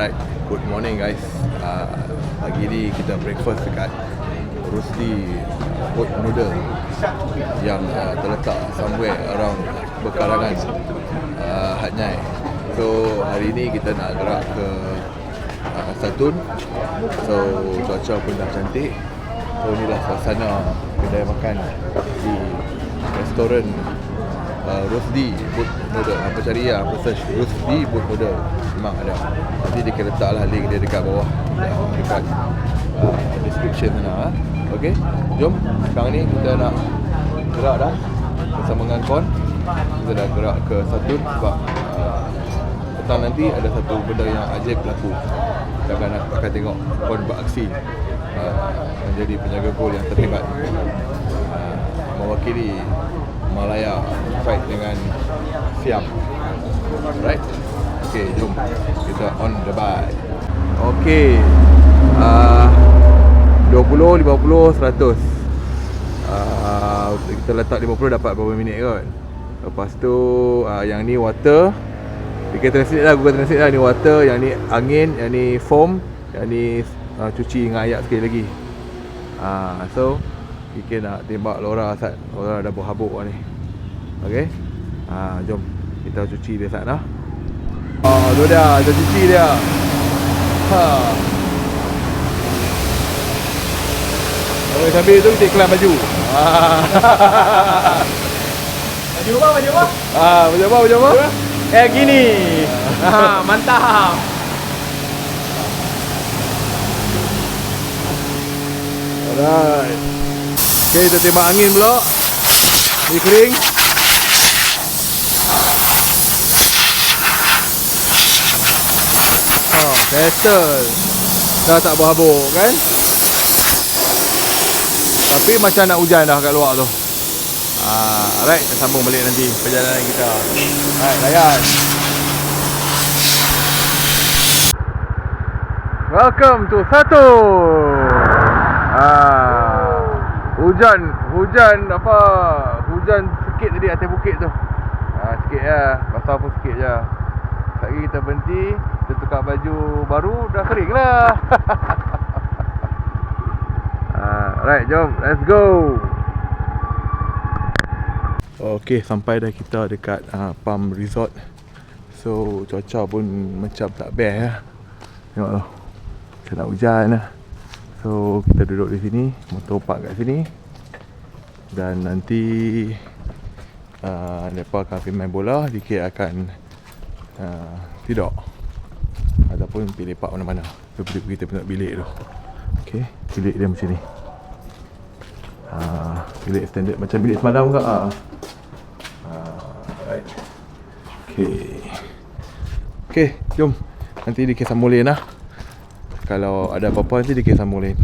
Alright, good morning guys. Uh, pagi ni kita breakfast dekat Rusdi Boat Noodle yang uh, terletak somewhere around Bekarangan, uh, Hat Nyai. So hari ni kita nak gerak ke uh, Satun. So cuaca pun dah cantik. So inilah suasana kedai makan di restoran uh, Rusdi Boat Noodle Apa cari lah Apa search. Rusdi Boat Noodle Memang ada. Nanti dia akan letak lah link dia dekat bawah. Ya, Dekat uh, description sana ha? Okay Jom. Sekarang ni kita nak Gerak dah Bersama dengan Kon Kita dah gerak ke Satun Sebab uh, Petang nanti ada satu benda yang ajaib berlaku. Kita akan, akan tengok Kon beraksi uh, Menjadi penjaga gol yang terhebat Mewakili Malaya fight dengan Siam. Right? Okay, jom kita on the bike. Okay. Uh, 20, 50, 100. Uh, kita letak 50 dapat berapa minit kot. Lepas tu uh, yang ni water. Kita translate lah, Google Translate lah ni water, yang ni angin, yang ni foam, yang ni uh, cuci dengan air sekali lagi. Uh, so Kiki nak tembak Laura Sat Laura dah berhabuk ni Okay ha, Jom Kita cuci dia Sat lah Oh tu dia Kita cuci dia ha. Sambil, sambil tu kita iklan baju ha. Baju apa? Baju apa? ha, Baju apa? Baju apa? Eh gini. ha, mantap. Alright Okay kita tembak angin pula. Ni kering. Oh, settle Dah tak berhabuk kan? Tapi macam nak hujan dah kat luar tu. Ah, Alright, kita sambung balik nanti perjalanan kita. Alright, layan. Welcome to Satu Hujan, hujan apa Hujan sikit tadi atas bukit tu. Ah, Sikit lah, basah pun sikit je. Lagi kita berhenti Kita tukar baju baru, dah kering lah. Ah, Alright, jom, let's go. Okay, sampai dah kita dekat uh, Palm Resort. So, cuaca pun macam tak best lah Tengok tu. Nak hujan lah. So, kita duduk di sini Motor park kat sini Dan nanti uh, Mereka akan pergi main bola Dikit akan uh, Tidur Ataupun pergi lepak mana-mana kita kita tengok bilik tu Okay, bilik dia macam ni uh, Bilik standard Macam bilik semalam ke? Uh. Right. Okay. Okay, jom. Nanti dia sambung lain lah. Kalau ada apa-apa nanti dia sambung lain.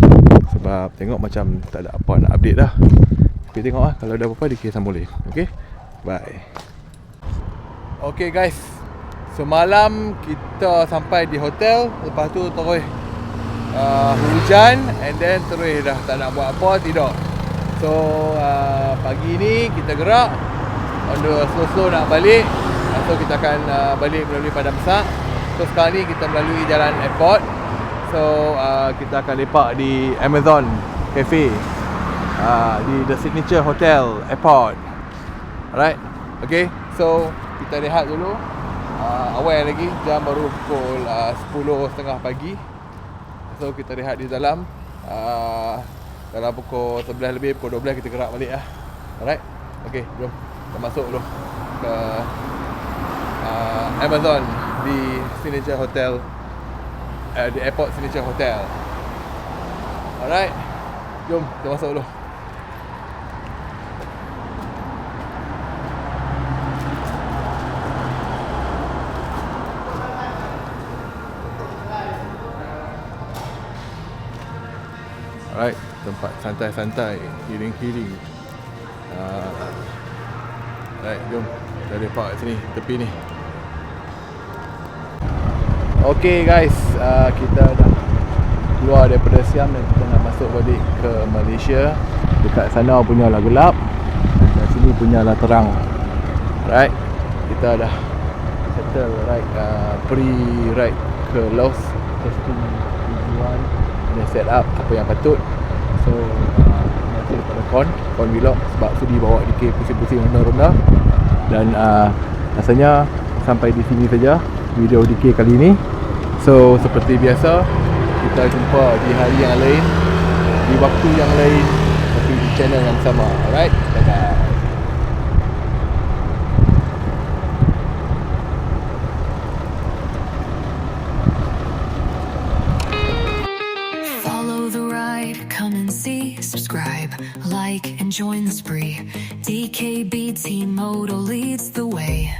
Sebab tengok macam tak ada apa nak update dah. Tapi tengok lah kalau ada apa-apa dia sambung lain. Okay. Bye. Okay guys. Semalam kita sampai di hotel. Lepas tu terus uh, hujan. And then terus dah tak nak buat apa. Tidur. So uh, pagi ni kita gerak on the slow-slow nak balik So kita akan uh, balik melalui Padang Besar So sekarang ni kita melalui jalan airport So uh, kita akan lepak di Amazon Cafe uh, Di The Signature Hotel Airport Alright Okay So kita rehat dulu uh, Awal lagi Jam baru pukul uh, 10.30 pagi So kita rehat di dalam uh, Dalam pukul 11 lebih Pukul 12 kita gerak balik lah Alright Okay jom kita masuk dulu ke uh, Amazon di Signature Hotel uh, di Airport Signature Hotel. Alright. Jom kita masuk dulu. Alright, tempat santai-santai, healing-healing. Uh, Alright, jom. Kita lepak kat sini, tepi ni. Okay guys, uh, kita dah keluar daripada Siam dan kita nak masuk balik ke Malaysia. Dekat sana punya lah gelap Dekat sini punya lah terang. Right, kita dah settle right uh, pre-ride ke Lost testing tujuan dan set up apa yang patut. So uh, terima kasih kepada Kon Kon Vlog sebab sudi bawa DK pusing-pusing rendah-rendah. Dan uh, rasanya sampai di sini saja video DK kali ini. So seperti biasa kita jumpa di hari yang lain di waktu yang lain tapi di channel yang sama. Alright dadah Follow subscribe, like, and join the spree. DKBT Moto leads the way.